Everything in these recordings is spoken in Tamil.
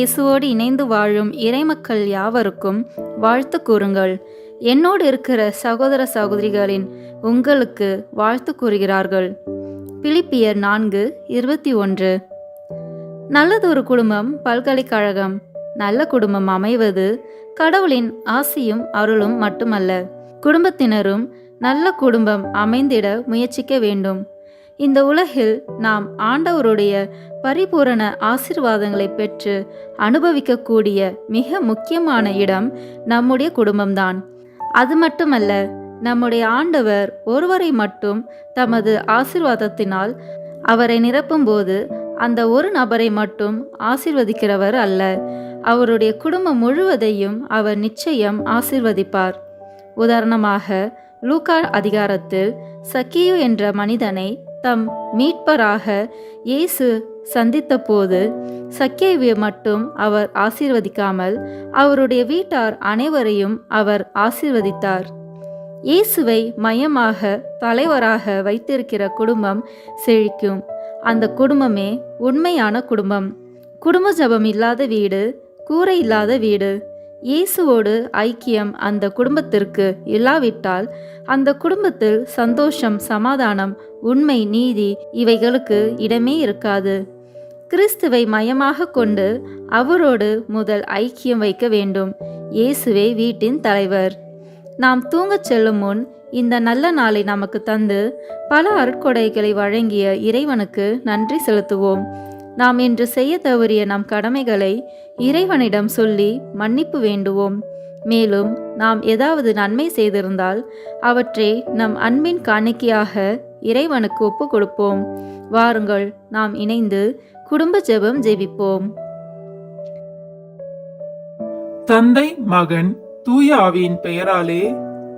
இயேசுவோடு இணைந்து வாழும் இறைமக்கள் யாவருக்கும் வாழ்த்து கூறுங்கள். என்னோடு இருக்கிற சகோதர சகோதரிகளின் உங்களுக்கு வாழ்த்து கூறுகிறார்கள். பிலிப்பியர் நான்கு இருபத்தி ஒன்று. நல்லதொரு குடும்பம் பல்கலைக்கழகம் நல்ல குடும்பம் அமைவது கடவுளின் ஆசியும் அருளும் மட்டுமல்ல குடும்பத்தினரும் நல்ல குடும்பம் அமைந்திட முயற்சிக்க வேண்டும். இந்த உலகில் நாம் ஆண்டவருடைய பரிபூரண ஆசிர்வாதங்களை பெற்று அனுபவிக்கக்கூடிய மிக முக்கியமான இடம் நம்முடைய குடும்பம்தான். அது மட்டுமல்ல நம்முடைய ஆண்டவர் ஒருவரை மட்டும் தமது ஆசிர்வாதத்தினால் அவரை நிரப்பும்போது அந்த ஒரு நபரை மட்டும் ஆசிர்வதிக்கிறவர் அல்ல. அவருடைய குடும்பம் முழுவதையும் அவர் நிச்சயம் ஆசிர்வதிப்பார். உதாரணமாக லூகா அதிகாரத்தில் சக்கியு என்ற மனிதனை தம் மீட்பராக இயேசு சந்தித்தபோது சக்கேவியை மட்டும் அவர் ஆசீர்வதிக்காமல் அவருடைய வீட்டார் அனைவரையும் அவர் ஆசீர்வதித்தார். இயேசுவை மையமாக தலைவராக வைத்திருக்கிற குடும்பம் செழிக்கும். அந்த குடும்பமே உண்மையான குடும்பம். குடும்ப ஜபம் இல்லாத வீடு கூரை இல்லாத வீடு இயேசுவோடு ஐக்கியம் அந்த குடும்பத்திற்கு இல்லாவிட்டால் அந்த குடும்பத்தில் சந்தோஷம் சமாதானம் உண்மை நீதி இவைகளுக்கு இடமே இருக்காது. கிறிஸ்துவை மையமாக கொண்டு அவரோடு முதல் ஐக்கியம் வைக்க வேண்டும். இயேசுவே வீட்டின் தலைவர். நாம் தூங்கச் செல்லும் முன் இந்த நல்ல நாளை நமக்கு தந்து பல அருட்கொடைகளை வழங்கிய இறைவனுக்கு நன்றி செலுத்துவோம். நாம் இன்று செய்ய தவறிய நம் கடமைகளை இறைவனிடம் சொல்லி மன்னிப்பு வேண்டுவோம். மேலும் நாம் ஏதாவது நன்மை செய்திருந்தால் அவற்றை நம் அன்பின் காணிக்கையாக இறைவனுக்கு ஒப்பு கொடுப்போம் வாருங்கள் நாம் இணைந்து குடும்ப ஜெபம் ஜெபிப்போம். தந்தை மகன் தூய ஆவியின் பெயராலே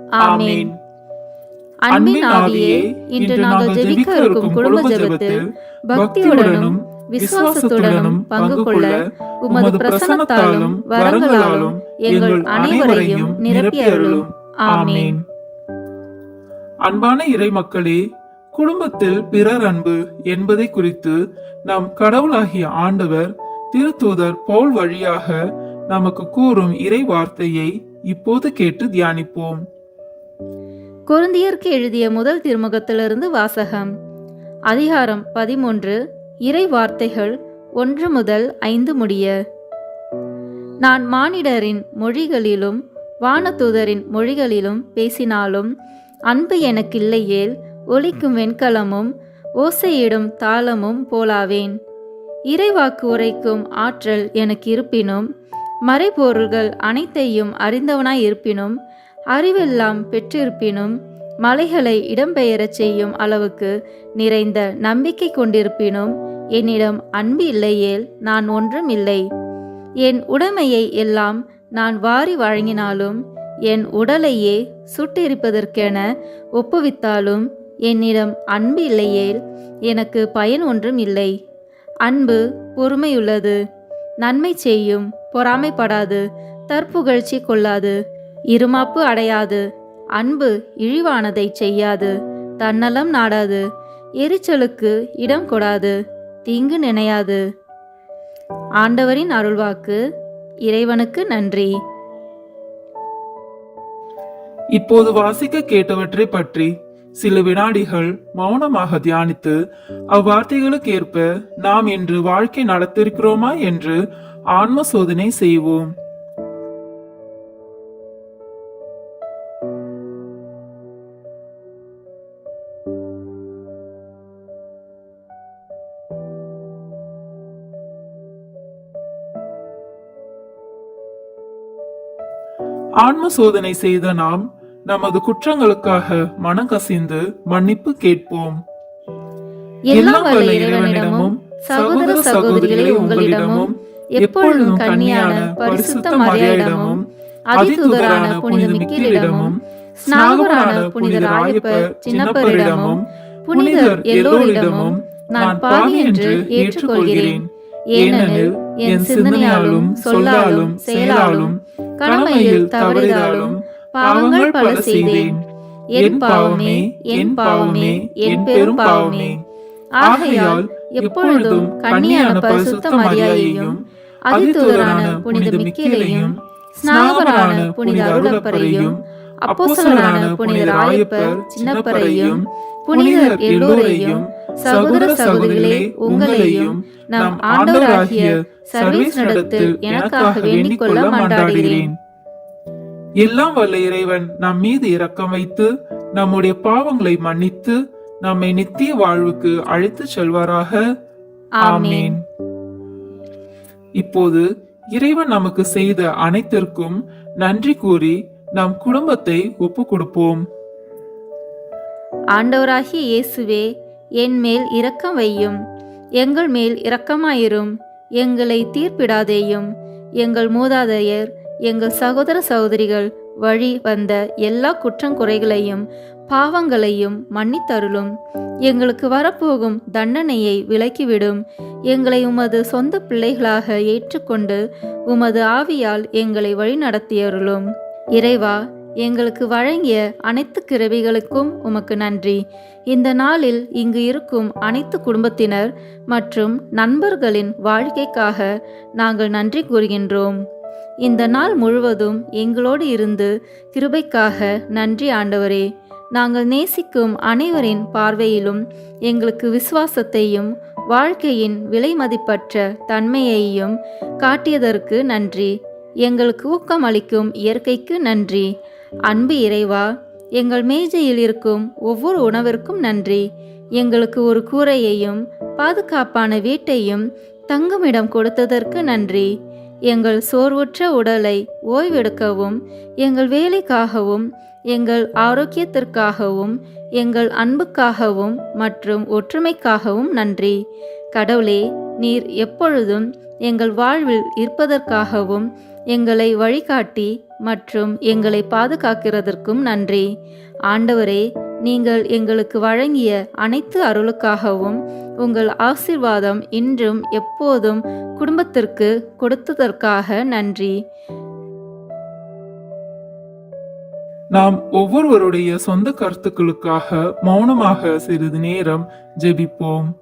ஆமென். அன்பின் ஆவியே இன்று நாங்கள் ஜெபிக்க இருக்கும் குடும்ப ஜெபத்தில் பக்தியுடனும் விசுவாசத்துடனும் பங்கு கொள்ள உமது பிரசன்னத்தாலும் வரங்களாலும் எங்கள் அனைவரையும் நிரப்பி அருளும் ஆமென். அன்பான இறை மக்களே குடும்பத்தில் பிறர் அன்பு என்பதை குறித்து நம் கடவுளாகிய ஆண்டவர் திருத்தூதர் பவுல் வழியாக நமக்கு கூறும் இறை வார்த்தையை இப்போது கேட்டு தியானிப்போம். கொருந்தியருக்கு எழுதிய முதல் திருமுகத்திலிருந்து வாசகம் அதிகாரம் பதிமூன்று இறை வார்த்தைகள் ஒன்று முதல் ஐந்து முடிய. நான் மானிடரின் மொழிகளிலும் வானதூதரின் மொழிகளிலும் பேசினாலும் அன்பு எனக்கில்லையேல் ஒலிக்கும் வெண்கலமும் ஓசையிடும் தாளமும் போலாவேன். இறைவாக்கு உரைக்கும் ஆற்றல் எனக்கு இருப்பினும் மறைபொருள்கள் அனைத்தையும் அறிந்தவனாய் இருப்பினும் அறிவெல்லாம் பெற்றிருப்பினும் மலைகளை இடம்பெயரச் செய்யும் அளவுக்கு நிறைந்த நம்பிக்கை கொண்டிருப்பினும் என்னிடம் அன்பு இல்லையேல் நான் ஒன்றும் இல்லை. என் உடைமையை எல்லாம் நான் வாரி வழங்கினாலும் என் உடலையே சுட்டெரிப்பதற்கென ஒப்புவித்தாலும் என்னிடம் அன்பு இல்லையேல் எனக்கு பயன் ஒன்றும் இல்லை. அன்பு பொறுமையுள்ளது. நன்மை செய்யும் பொறாமைப்படாது தற்புகழ்ச்சி கொள்ளாது இருமாப்பு அடையாது. அன்பு இழிவானதை செய்யாது. தன்னலம் நாடாது. எரிச்சலுக்கு இடம் கொடாது. தீங்கு நினையாது. ஆண்டவரின் அருள்வாக்கு இறைவனுக்கு நன்றி. இப்போது வாசிக்க கேட்டவற்றை பற்றி சில வினாடிகள் மௌனமாக தியானித்து அவ்வார்த்தைகளுக்கு ஏற்ப நாம் இன்று வாழ்க்கை நடத்திருக்கிறோமா என்று ஆன்ம சோதனை செய்வோம். ஆன்ம சோதனை செய்த நாம் நமது குற்றங்களுக்காக மனம் கசிந்து மன்னிப்பு கேட்போம். எல்லாம் வல்ல இறைவனிடமும் சகோதர சகோதரிகளே உங்களிடமும் எப்பொழுதும் கன்னியான பரிசுத்த மரியாயிடமும் அதிதூதரான புனித மிக்கேலிடமும் ஸ்நாகரான புனித ராயப்பர் சின்னப்பரிடமும் புனிதர் எல்லோரிடமும் நான் பாவி என்று ஏற்றுக்கொள்கிறேன். ஏனெனில் என் சிந்தனையாலும் சொல்லாலும் செயலாலும் கடமையில் தவறிதாலும் பாவங்கள் பல செய்தேன். என் பாவமே என் பாவமே என் பெரும் பாவமே. ஆகையால் எப்பொழுதும் கன்னியான பரிசுத்த மரியாயையும் அதிதூதரான புனித மிக்கேலையும் ஸ்நாகரான புனித அருளப்பரையும் அப்போஸ்தலரான புனித ராயப்பர் சின்னப்பரையும் புனிதர் எல்லோரையும் சகோதர சகோதரிகளே உங்களையும் நம் ஆண்டவராகிய சர்வேஸ்வரிடத்தில் எனக்காக வேண்டிக் கொள்ள மன்றாடுகிறேன். எல்லாம் வல்ல இறைவன் நம் மீது இரக்கம் வைத்து நம்முடைய பாவங்களை மன்னித்து நம்மை நித்திய வாழ்வுக்கு அழைத்துச் செல்வாராக. ஆமேன். இப்போது இறைவன் நமக்கு செய்த அனைத்திற்கும் நன்றி கூறி நம் குடும்பத்தை ஒப்பு கொடுப்போம் ஆண்டவராகிய இயேசுவே என் மேல் இரக்கம் வையும். எங்கள் மேல் இரக்கமாயிரும். எங்களை தீர்ப்பிடாதேயும். எங்கள் மூதாதையர் எங்கள் சகோதர சகோதரிகள் வழி வந்த எல்லா குற்றங்குறைகளையும் பாவங்களையும் மன்னித்தருளும். எங்களுக்கு வரப்போகும் தண்டனையை விலக்கிவிடும். எங்களை உமது சொந்த பிள்ளைகளாக ஏற்றுக்கொண்டு உமது ஆவியால் எங்களை வழிநடத்தியருளும். இறைவா எங்களுக்கு வழங்கிய அனைத்து கிருபைகளுக்கும் உமக்கு நன்றி. இந்த நாளில் இங்கு இருக்கும் அனைத்து குடும்பத்தினர் மற்றும் நண்பர்களின் வாழ்க்கைக்காக நாங்கள் நன்றி கூறுகின்றோம். இந்த நாள் முழுவதும் எங்களோடு இருந்து கிருபைக்காக நன்றி ஆண்டவரே. நாங்கள் நேசிக்கும் அனைவரின் பார்வையிலும் எங்களுக்கு விசுவாசத்தையும் வாழ்க்கையின் விலைமதிப்பற்ற தன்மையையும் காட்டியதற்கு நன்றி. எங்களுக்கு ஊக்கமளிக்கும் இயற்கைக்கு நன்றி. அன்பு இறைவா எங்கள் மேஜையில் இருக்கும் ஒவ்வொரு உணவிற்கும் நன்றி. எங்களுக்கு ஒரு கூரையையும் பாதுகாப்பான வீட்டையும் தங்குமிடம் கொடுத்ததற்கு நன்றி. எங்கள் சோர்வுற்ற உடலை ஓய்வெடுக்கவும் எங்கள் வேலைக்காகவும் எங்கள் ஆரோக்கியத்திற்காகவும் எங்கள் அன்புக்காகவும் மற்றும் ஒற்றுமைக்காகவும் நன்றி. கடவுளே நீர் எப்பொழுதும் எங்கள் வாழ்வில் இருப்பதற்காகவும் எங்களை வழிகாட்டி மற்றும் எங்களை பாதுகாக்கிறதற்கும் நன்றி. ஆண்டவரே நீங்கள் எங்களுக்கு வழங்கிய அனைத்து அருளுக்காகவும் உங்கள் ஆசீர்வாதம் இன்றும் எப்போதும் குடும்பத்திற்கு கொடுத்ததற்காக நன்றி. நாம் ஒவ்வொருவருடைய சொந்த கருத்துக்களுக்காக மௌனமாக சிறிது நேரம் ஜெபிப்போம்.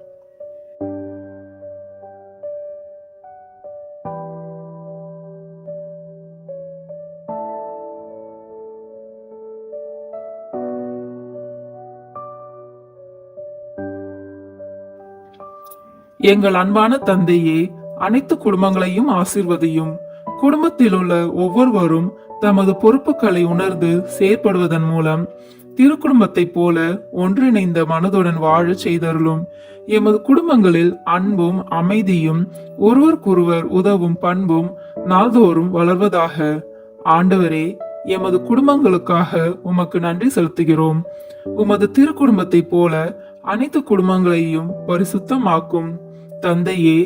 எங்கள் அன்பான தந்தையே அனைத்து குடும்பங்களையும் ஆசிர்வதியும். குடும்பத்தில் உள்ள ஒவ்வொருவரும் தமது பொறுப்புகளை உணர்ந்து செயற்படுவதன் மூலம் திருக்குடும்பத்தைப் போல ஒன்றிணைந்த மனதுடன் வாழச் செய்தருளும். எமது குடும்பங்களில் அன்பும் அமைதியும் ஒருவருக்கொருவர் உதவும் பண்பும் நாள்தோறும் வளர்வதாக ஆண்டவரே எமது குடும்பங்களுக்காக உமக்கு நன்றி செலுத்துகிறோம். உமது திருக்குடும்பத்தைப் போல அனைத்து குடும்பங்களையும் பரிசுத்தமாக்கும். தந்தையே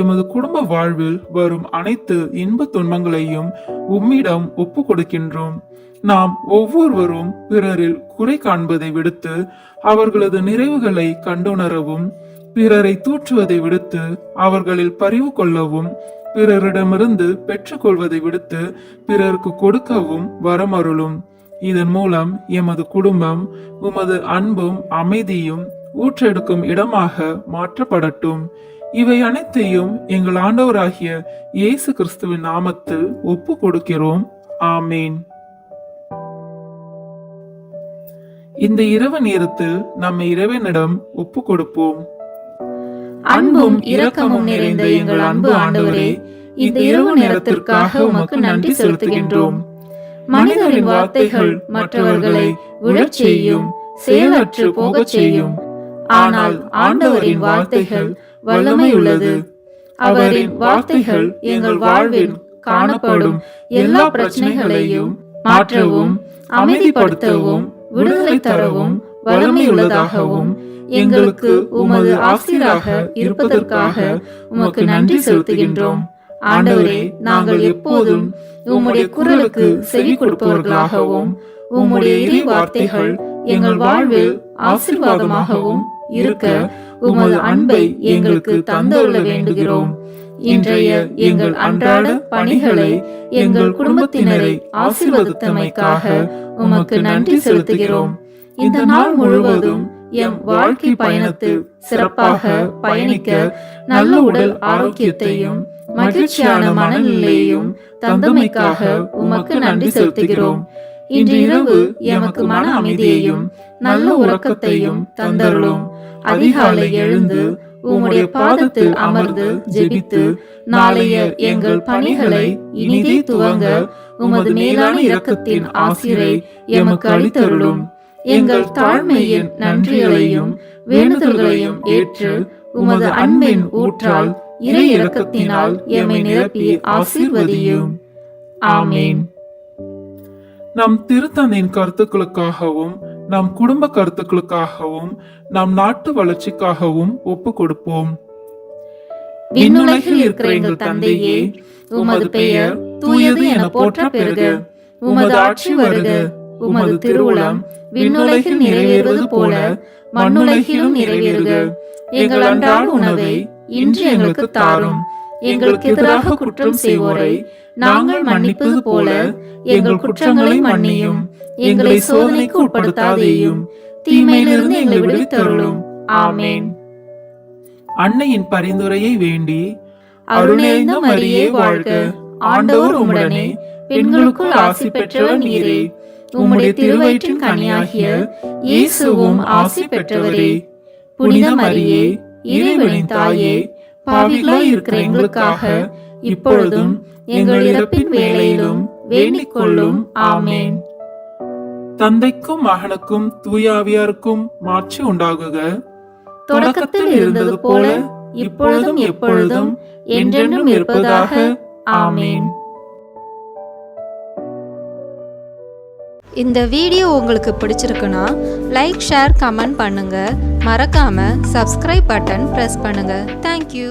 எமது குடும்ப வாழ்வில் வரும் அனைத்து இன்ப துன்பங்களையும் உம்மிடம் ஒப்பு கொடுக்கின்றோம் நாம் ஒவ்வொருவரும் பிறரில் குறை காண்பதை விடுத்து அவர்களது நிறைவுகளை கண்டுணரவும் பிறரை தூற்றுவதை விடுத்து அவர்களில் பரிவு கொள்ளவும் பிறரிடமிருந்து பெற்றுக்கொள்வதை விடுத்து பிறருக்கு கொடுக்கவும் வரமருளும். இதன் மூலம் எமது குடும்பம் உமது அன்பும் அமைதியும் ஊற்றெடுக்கும் இடமாக மாற்றப்படட்டும். இவை அனைத்தையும் எங்கள் ஆண்டவராகிய இயேசு கிறிஸ்துவின் நாமத்தில் ஒப்பு கொடுக்கிறோம். ஆமேன். இந்த இரவு நேரத்தில் நம்மை இறைவனிடம் ஒப்பு கொடுப்போம். அன்பும் இரக்கமும் நிறைந்த எங்கள் அன்பு ஆண்டவரே இந்த இரவு நேரத்திற்காக உமக்கு நன்றி செலுத்துகின்றோம். மனிதரின் வார்த்தைகள் மற்றவர்களை விழச் செய்யும் செயலற்று போகச் செய்யும். ஆனால் ஆண்டவரின் வார்த்தைகள் வல்லமை உள்ளது. அவரின் வார்த்தைகள் எங்கள் வாழ்வில் காணப்படும் எல்லா பிரச்சனைகளையும் மாற்றவும் அமைதிப்படுத்தவும் விடுதலை தரவும் வல்லமையுள்ளதாகவும் எங்களுக்கு உமது ஆசிராக இருப்பதற்காக உமக்கு நன்றி செலுத்துகின்றோம். ஆண்டவரே நாங்கள் எப்போதும் உம்முடைய குரலுக்கு செவி கொடுப்பவர்களாகவும் உம்முடைய இறை வார்த்தைகள் எங்கள் வாழ்வில் ஆசீர்வாதமாகவும் இருக்க உமது அன்பை எங்களுக்கு தந்தருள வேண்டுகிறோம். இன்றைய எங்கள் அன்றாட பணிகளை எங்கள் குடும்பத்தினரை ஆசீர்வதித்தமைக்காக உமக்கு நன்றி செலுத்துகிறோம். இந்த நாள் முழுவதும் எம் வாழ்க்கை பயணத்தில் சிறப்பாக பயணிக்க நல்ல உடல் ஆரோக்கியத்தையும் மகிழ்ச்சியான மனநிலையையும் தந்தமைக்காக உமக்கு நன்றி செலுத்துகிறோம். இன்று இரவு எமக்கு மன அமைதியையும் நல்ல உறக்கத்தையும் தந்தருளும். அதிகாலை எழுந்து உம்முடைய பாதத்தில் அமர்ந்து ஜெபித்து நாளைய எங்கள் பணிகளை இனிதே துவங்க உமது மேலான இரக்கத்தின் ஆசிரை எமக்கு அளித்தருளும். எங்கள் தாழ்மையின் நன்றிகளையும் வேண்டுதல்களையும் ஏற்று உமது அன்பின் ஊற்றால் இறை இரக்கத்தினால் எம்மை நிரப்பி ஆசீர்வதியும். ஆமேன். நம் திருத்தந்தையின் கருத்துக்களுக்காகவும் நம் குடும்ப கருத்துக்களுக்காகவும் நம் நாட்டு வளர்ச்சிக்காகவும் ஒப்பு கொடுப்போம் விண்ணுலகில் இருக்கிற எங்கள் தந்தையே உமது பெயர் தூயது என போற்ற பெறுக. உமது ஆட்சி வருக. உமது திருவுளம் விண்ணுலகில் நிறைவேறுவது போல மண்ணுலகிலும் நிறைவேறுக. எங்கள் அன்றாட உணவை இன்று எங்களுக்கு தாரும். எங்களுக்கு எதிராக குற்றம் செய்வோரை நாங்கள் மன்னிப்பது போல எங்கள் குற்றங்களை மன்னியும் எங்களை சோதனைக்கு உட்படுத்தாதேயும் தீமையிலிருந்து எங்களை விடுவித்தருளும். ஆமேன். அன்னையின் பரிந்துரையை வேண்டி அருளேந்த மரியே வாழ்க. ஆண்டவர் உம்முடனே பெண்களுக்குள் ஆசி பெற்றவர் நீரே. உம்முடைய திருவயிற்றின் கனியாகிய இயேசுவும் ஆசி பெற்றவரே. புனித மரியே இறைவனின் தாயே பாவிகளாய் இருக்கிற எங்களுக்காக இப்பொழுதும் எங்கள் இறப்பின் வேளையிலும் வேண்டிக் கொள்ளும் ஆமேன். தந்தைக்கும் மகனுக்கும் தூயாவியாருக்கும் மாட்சி உண்டாகுக. தொடக்கத்தில் இருந்தது போல இப்பொழுதும் எப்பொழுதும் என்றென்றும் இருப்பதாக ஆமேன். இந்த வீடியோ உங்களுக்கு பிடிச்சிருக்குன்னா லைக் ஷேர் கமெண்ட் பண்ணுங்க. மறக்காம சப்ஸ்கிரைப் பட்டன் ப்ரெஸ் பண்ணுங்க. Thank you